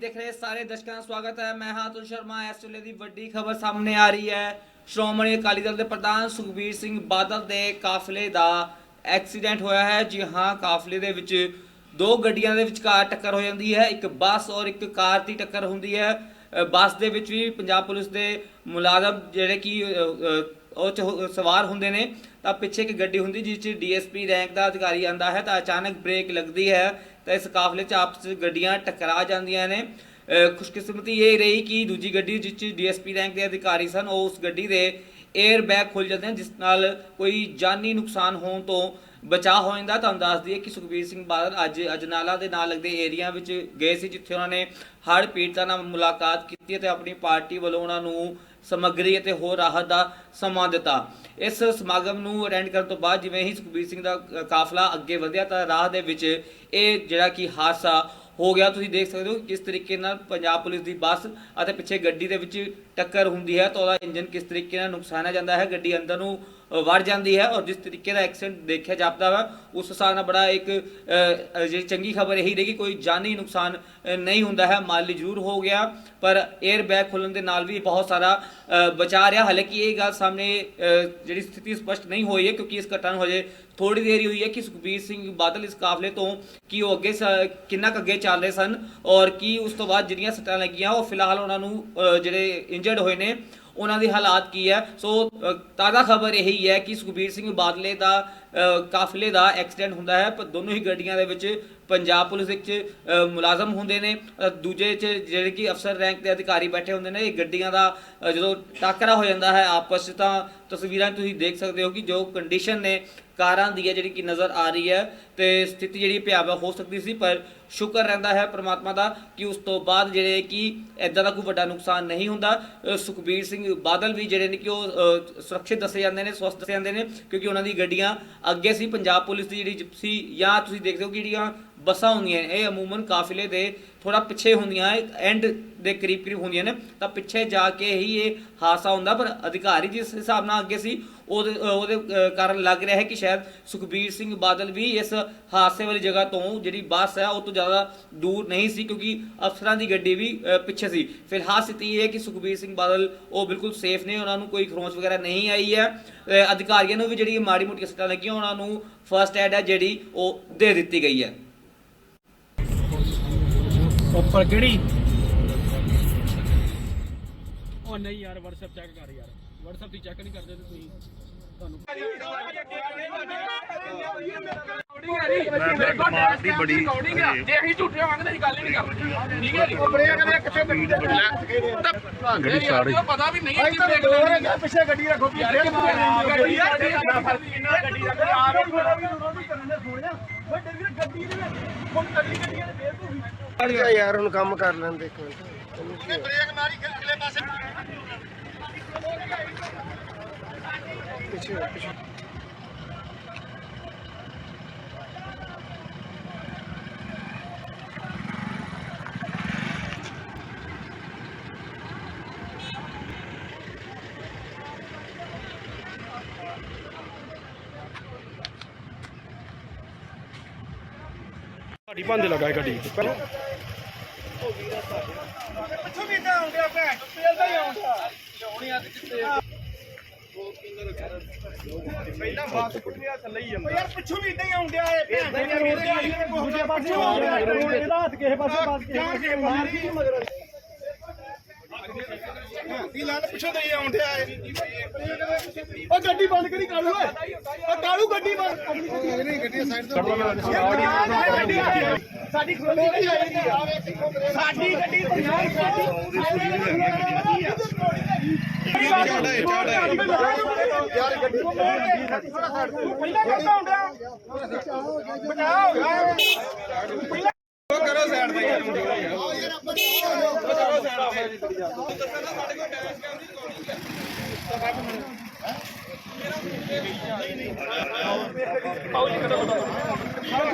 ਦੇਖ ਰਹੇ ਸਾਰੇ ਦਰਸ਼ਕਾਂ ਦਾ ਸਵਾਗਤ ਹੈ। ਮੈਂ ਹਾਂ ਅਤੁਲ ਸ਼ਰਮਾ। ਇਸ ਵੇਲੇ ਦੀ ਵੱਡੀ ਖਬਰ ਸਾਹਮਣੇ ਆ ਰਹੀ ਹੈ। ਸ਼੍ਰੋਮਣੀ ਅਕਾਲੀ ਦਲ ਦੇ ਪ੍ਰਧਾਨ ਸੁਖਬੀਰ ਸਿੰਘ ਬਾਦਲ ਦੇ ਕਾਫਲੇ ਦਾ ਐਕਸੀਡੈਂਟ ਹੋਇਆ ਹੈ। ਜੀ ਹਾਂ, ਕਾਫਲੇ ਦੇ ਵਿੱਚ ਦੋ ਗੱਡੀਆਂ ਦੇ ਵਿਚਕਾਰ ਟੱਕਰ ਹੋ ਜਾਂਦੀ ਹੈ। ਇੱਕ ਬੱਸ ਔਰ ਇੱਕ ਕਾਰ ਦੀ ਟੱਕਰ ਹੁੰਦੀ ਹੈ। ਬੱਸ ਦੇ ਵਿੱਚ ਵੀ ਪੰਜਾਬ ਪੁਲਿਸ ਦੇ ਮੁਲਾਜ਼ਮ ਜਿਹੜੇ ਕਿ ਉਹ 'ਚ ਸਵਾਰ ਹੁੰਦੇ ਨੇ। ਤਾਂ ਪਿੱਛੇ ਇੱਕ ਗੱਡੀ ਹੁੰਦੀ ਜਿਸ 'ਚ ਡੀਐਸਪੀ ਰੈਂਕ ਦਾ ਅਧਿਕਾਰੀ ਆਂਦਾ ਹੈ ਤਾਂ ਅਚਾਨਕ ਬ੍ਰੇਕ ਲੱਗਦੀ ਹੈ ਤਾਂ ਇਸ ਕਾਫਲੇ 'ਚ ਆਪਸ 'ਚ ਗੱਡੀਆਂ ਟਕਰਾ ਜਾਂਦੀਆਂ ਨੇ। ਖੁਸ਼ਕਿਸਮਤੀ ਇਹ ਰਹੀ ਕਿ ਦੂਜੀ ਗੱਡੀ ਜਿਸ 'ਚ ਡੀਐਸਪੀ ਰੈਂਕ ਦੇ ਅਧਿਕਾਰੀ ਸਨ, ਉਹ ਉਸ ਗੱਡੀ ਦੇ 에ਅਰ ਬੈਗ ਖੁੱਲ ਜਾਂਦੇ ਹਨ ਜਿਸ ਨਾਲ ਕੋਈ ਜਾਨੀ ਨੁਕਸਾਨ ਹੋਣ ਤੋਂ ਬਚਾਅ ਹੋ ਜਾਂਦਾ, ਤੁਹਾਨੂੰ ਦੱਸ ਦਈਏ ਕਿ ਸੁਖਬੀਰ ਸਿੰਘ ਬਾਦਲ ਅੱਜ ਅਜਨਾਲਾ ਦੇ ਨਾਲ ਲੱਗਦੇ ਏਰੀਆ ਵਿੱਚ ਗਏ ਸੀ, ਜਿੱਥੇ ਉਹਨਾਂ ਨੇ ਹੜ੍ਹ ਪੀੜਤਾਂ ਨਾਲ ਮੁਲਾਕਾਤ ਕੀਤੀ ਅਤੇ ਆਪਣੀ ਪਾਰਟੀ ਵੱਲੋਂ ਉਹਨਾਂ ਨੂੰ ਸਮੱਗਰੀ ਅਤੇ ਹੋਰ ਰਾਹਤ ਦਾ ਸਮਾਂ ਦਿੱਤਾ। ਇਸ ਸਮਾਗਮ ਨੂੰ ਅਟੈਂਡ ਕਰਨ ਤੋਂ ਬਾਅਦ ਜਿਵੇਂ ਹੀ ਸੁਖਬੀਰ ਸਿੰਘ ਦਾ ਕਾਫਲਾ ਅੱਗੇ ਵਧਿਆ ਤਾਂ ਰਾਹ ਦੇ ਵਿੱਚ ਇਹ ਜਿਹੜਾ ਕਿ ਹਾਦਸਾ ਹੋ ਗਿਆ। ਤੁਸੀਂ ਦੇਖ ਸਕਦੇ ਹੋ ਕਿਸ ਤਰੀਕੇ ਨਾਲ ਪੰਜਾਬ ਪੁਲਿਸ ਦੀ ਬੱਸ ਅਤੇ ਪਿੱਛੇ ਗੱਡੀ ਦੇ ਵਿੱਚ ਟੱਕਰ ਹੁੰਦੀ ਹੈ ਤਾਂ ਉਹਦਾ ਇੰਜਨ ਕਿਸ ਤਰੀਕੇ ਨਾਲ ਨੁਕਸਾਨਿਆ ਜਾਂਦਾ ਹੈ। ਗੱਡੀ ਅੰਦਰ ਨੂੰ ਵੜ ਜਾਂਦੀ ਹੈ ਔਰ ਜਿਸ ਤਰੀਕੇ ਦਾ ਐਕਸੀਡੈਂਟ ਦੇਖਿਆ ਜਾਪਦਾ ਵਾ, ਉਸ ਹਿਸਾਬ ਨਾਲ ਬੜਾ ਇੱਕ ਜਿਹੜੀ ਚੰਗੀ ਖਬਰ ਇਹੀ ਰਹੀ ਕਿ ਕੋਈ ਜਾਨੀ ਨੁਕਸਾਨ ਨਹੀਂ ਹੁੰਦਾ ਹੈ। ਮਾਲੀ ਜ਼ਰੂਰ ਹੋ ਗਿਆ, ਪਰ 에ਅਰ ਬੈਗ ਖੁੱਲਣ ਦੇ ਨਾਲ ਵੀ ਬਹੁਤ ਸਾਰਾ ਬਚਾ ਰਿਹਾ। ਹਾਲਾਂਕਿ ਇਹ ਗੱਲ ਸਾਹਮਣੇ ਜਿਹੜੀ ਸਥਿਤੀ ਸਪਸ਼ਟ ਨਹੀਂ ਹੋਈ ਹੈ, ਕਿਉਂਕਿ ਇਸ ਘਟਨਾ ਨੂੰ ਹਜੇ ਥੋੜੀ ਦੇਰ ਹੋਈ ਹੈ ਕਿ ਸੁਖਬੀਰ ਸਿੰਘ ਬਾਦਲ ਇਸ ਕਾਫਲੇ ਤੋਂ ਕੀ ਉਹ ਅੱਗੇ ਸ- ਕਿੰਨਾ ਕੁ ਅੱਗੇ ਚੱਲ ਰਹੇ ਸਨ ਔਰ ਕੀ ਉਸ ਤੋਂ ਬਾਅਦ ਜਿਹੜੀਆਂ ਸੱਟਾਂ ਲੱਗੀਆਂ, ਉਹ ਫਿਲਹਾਲ ਉਹਨਾਂ ਨੂੰ ਜਿਹੜੇ ਇੰਜਰਡ ਹੋਏ ਨੇ ਉਹਨਾਂ ਦੀ ਹਾਲਾਤ ਕੀ ਹੈ? ਸੋ ਤਾਜ਼ਾ ਖਬਰ ਇਹੀ ਹੈ ਕਿ ਸੁਖਬੀਰ ਸਿੰਘ ਬਾਦਲੇ ਦਾ ਕਾਫਲੇ ਦਾ ਐਕਸੀਡੈਂਟ ਹੁੰਦਾ ਹੈ। ਪਰ ਦੋਨੋਂ ਹੀ ਗੱਡੀਆਂ ਦੇ ਵਿੱਚ ਪੰਜਾਬ ਪੁਲਿਸ ਵਿੱਚ ਅ, ਮੁਲਾਜ਼ਮ ਹੁੰਦੇ ਨੇ। ਦੂਜੇ ਚ ਜਿਹੜੇ ਕਿ ਅਫਸਰ ਰੈਂਕ ਦੇ ਅਧਿਕਾਰੀ ਬੈਠੇ ਹੁੰਦੇ ਨੇ ਇਹ ਗੱਡੀਆਂ ਦਾ ਜਦੋਂ ਟਾਕਰਾ ਹੋ ਜਾਂਦਾ ਹੈ ਆਪਸ 'ਚ ਤਾਂ ਤਸਵੀਰਾਂ ਤੁਸੀਂ ਦੇਖ ਸਕਦੇ ਹੋ ਕਿ ਜੋ ਕੰਡੀਸ਼ਨ ਨੇ ਕਾਰਾਂ ਦੀ ਹੈ ਜਿਹੜੀ ਕਿ ਨਜ਼ਰ ਆ ਰਹੀ ਹੈ ਤੇ ਸਥਿਤੀ ਜਿਹੜੀ ਭਿਆਵਹ ਹੋ ਸਕਦੀ ਸੀ ਪਰ ਸ਼ੁਕਰ ਰਹਿੰਦਾ ਹੈ ਪ੍ਰਮਾਤਮਾ ਦਾ ਕਿ ਉਸ ਤੋਂ ਬਾਅਦ ਜਿਹੜੇ ਕਿ ਐਦਾਂ ਦਾ ਕੋਈ ਵੱਡਾ ਨੁਕਸਾਨ ਨਹੀਂ ਹੁੰਦਾ। ਸੁਖਬੀਰ ਸਿੰਘ ਬਾਦਲ ਵੀ ਜਿਹੜੇ ਨੇ ਕਿ ਉਹ ਸੁਰੱਖਿਅਤ ਦੱਸੇ ਜਾਂਦੇ ਨੇ, ਸਵਸਥ ਦੱਸੇ ਜਾਂਦੇ ਨੇ ਕਿਉਂਕਿ ਉਹਨਾਂ ਦੀ ਗੱਡੀਆਂ ਅੱਗੇ ਸੀ। ਪੰਜਾਬ ਪੁਲਿਸ ਦੀ ਜਿਹੜੀ ਜਿਪਸੀ ਜਾਂ ਤੁਸੀਂ ਦੇਖਦੇ ਹੋ ਕਿ ਜਿਹੜੀਆਂ ਬੱਸਾਂ ਹੁੰਦੀਆਂ ਇਹ ਅਮੂਮਨ ਕਾਫਿਲੇ ਦੇ ਥੋੜਾ ਪਿੱਛੇ ਹੁੰਦੀਆਂ, ਐਂਡ ਦੇ ਕਰੀਬ ਕਰੀਬ ਹੁੰਦੀਆਂ ਨੇ। ਤਾਂ ਪਿੱਛੇ ਜਾ ਕੇ ਹੀ ਇਹ ਹਾਦਸਾ ਹੁੰਦਾ, ਪਰ ਅਧਿਕਾਰੀ ਜਿਸ ਹਿਸਾਬ ਨਾਲ ਅੱਗੇ ਸੀ ਉਹਦੇ ਉਹਦੇ ਕਾਰਨ ਲੱਗ ਰਿਹਾ ਹੈ ਕਿ ਸ਼ਾਇਦ ਸੁਖਬੀਰ ਸਿੰਘ ਬਾਦਲ ਵੀ ਇਸ ਹਾਦਸੇ ਵਾਲੀ ਜਗ੍ਹਾ ਤੋਂ ਜਿਹੜੀ ਬੱਸ ਹੈ, ਉਹ ਤੋਂ ਜ਼ਿਆਦਾ ਦੂਰ ਨਹੀਂ ਸੀ ਕਿਉਂਕਿ ਅਫਸਰਾਂ ਦੀ ਗੱਡੀ ਵੀ ਪਿੱਛੇ ਸੀ। ਫਿਲਹਾਲ ਸਥਿਤੀ ਇਹ ਹੈ ਕਿ ਸੁਖਬੀਰ ਸਿੰਘ ਬਾਦਲ ਉਹ ਬਿਲਕੁਲ ਸੇਫ ਨੇ, ਉਹਨਾਂ ਨੂੰ ਕੋਈ ਖਰੋਚ ਵਗੈਰਾ ਨਹੀਂ ਆਈ ਹੈ। ਅਧਿਕਾਰੀਆਂ ਨੂੰ ਵੀ ਜਿਹੜੀ ਮਾੜੀ ਮੋਟੀ ਸੱਟਾਂ ਲੱਗੀਆਂ, ਉਹਨਾਂ ਨੂੰ ਫਰਸਟ ਐਡ ਹੈ ਜਿਹੜੀ ਉਹ ਦੇ ਦਿੱਤੀ ਗਈ ਹੈ। ਉੱਪਰ ਕਿਹੜੀ? ਉਹ ਨਹੀਂ ਯਾਰ, WhatsApp ਚੈੱਕ ਕਰ ਯਾਰ। WhatsApp ਦੀ ਚੈੱਕ ਨਹੀਂ ਕਰਦੇ ਤੇ ਤੁਸੀਂ ਤੁਹਾਨੂੰ ਮਾਰਦੀ ਬੜੀ ਜੇ ਅਸੀਂ ਝੂਠੇ ਹੋਵਾਂਗੇ ਤਾਂ ਅਸੀਂ ਗੱਲ ਹੀ ਨਹੀਂ ਕਰਨੀ ਠੀਕ ਹੈ ਜੀ ਗੱਡੀ ਸਾੜੀ ਪਤਾ ਵੀ ਨਹੀਂ ਕਿ ਬ੍ਰੇਕ ਪਿੱਛੇ ਗੱਡੀ ਪਿੱਛੇ ਗੱਡੀ ਰੱਖੋ ਆ ਗੱਡੀ ਗੱਡੀ ਯਾਰ, ਹੁਣ ਕੰਮ ਕਰ ਲੈਂਦੇ ਇੱਕ ਬ੍ਰੇਕ ਮਾਰੀ ਅਗਲੇ ਪਾਸੇ। ਪਿੱਛੇ ਹੋ, ਪਿੱਛੇ ਸਾਡੀ ਬੰਦ ਲਗਾ ਹੈ ਗੱਡੀ ਪਹਿਲਾਂ? ਪਿੱਛੋਂ ਵੀ ਤਾਂ ਆਉਂਦਿਆ ਭੈਣ। ਤੇਲ ਦਾ ਹੀ ਆਉਂਦਾ। ਹੋਣੀ ਅੱਜ ਕਿੱਥੇ ਪਹਿਲਾਂ ਬਾਤ ਕੁੱਟਿਆ ਥੱਲੇ ਹੀ ਜਾਂਦਾ। ਯਾਰ ਪਿੱਛੋਂ ਵੀ ਇਦਾਂ ਹੀ ਆਉਂਦਿਆ ਏ ਭੈਣ। ਦੇ ਰੋਡ ਤੇ ਆਈ ਦੂਜੇ ਪਾਸੇ ਰੋਡ ਇਹਦਾ ਹੱਥ ਕਿਸੇ ਪਾਸੇ ਪਾਸ ਕੇ ਮਾਰ ਕੀ ਮਗਰ ਕੀ ਲਾਲ ਪਿੱਛੋਂ ਤੇ ਆਉਂਦਿਆ ਏ ਉਹ ਗੱਡੀ ਬੰਦ ਕਰੀ ਕਾਲੂ ਓਏ। ਉਹ ਕਾਲੂ ਗੱਡੀ ਬੰਦ। ਨਹੀਂ ਗੱਡੀ ਸਾਈਡ ਤੋਂ ਸਾਡੀ ਖੋਲੀ ਨਹੀਂ ਆਏਗੀ ਸਾਡੀ ਗੱਡੀ ਪੰਜਾਬ ਸਾਡੀ ਯਾਰ ਗੱਡੀ ਪਹਿਲਾਂ ਕਰਦਾ ਹੁੰਦਾ ਬਚਾਓ ਹੋ ਗਿਆ ਕਰੋ ਸਾਈਡ ਤੇ। ਯਾਰ ਮੁੰਡੇ ਯਾਰ ਕਰੋ ਸਾਈਡ ਤੇ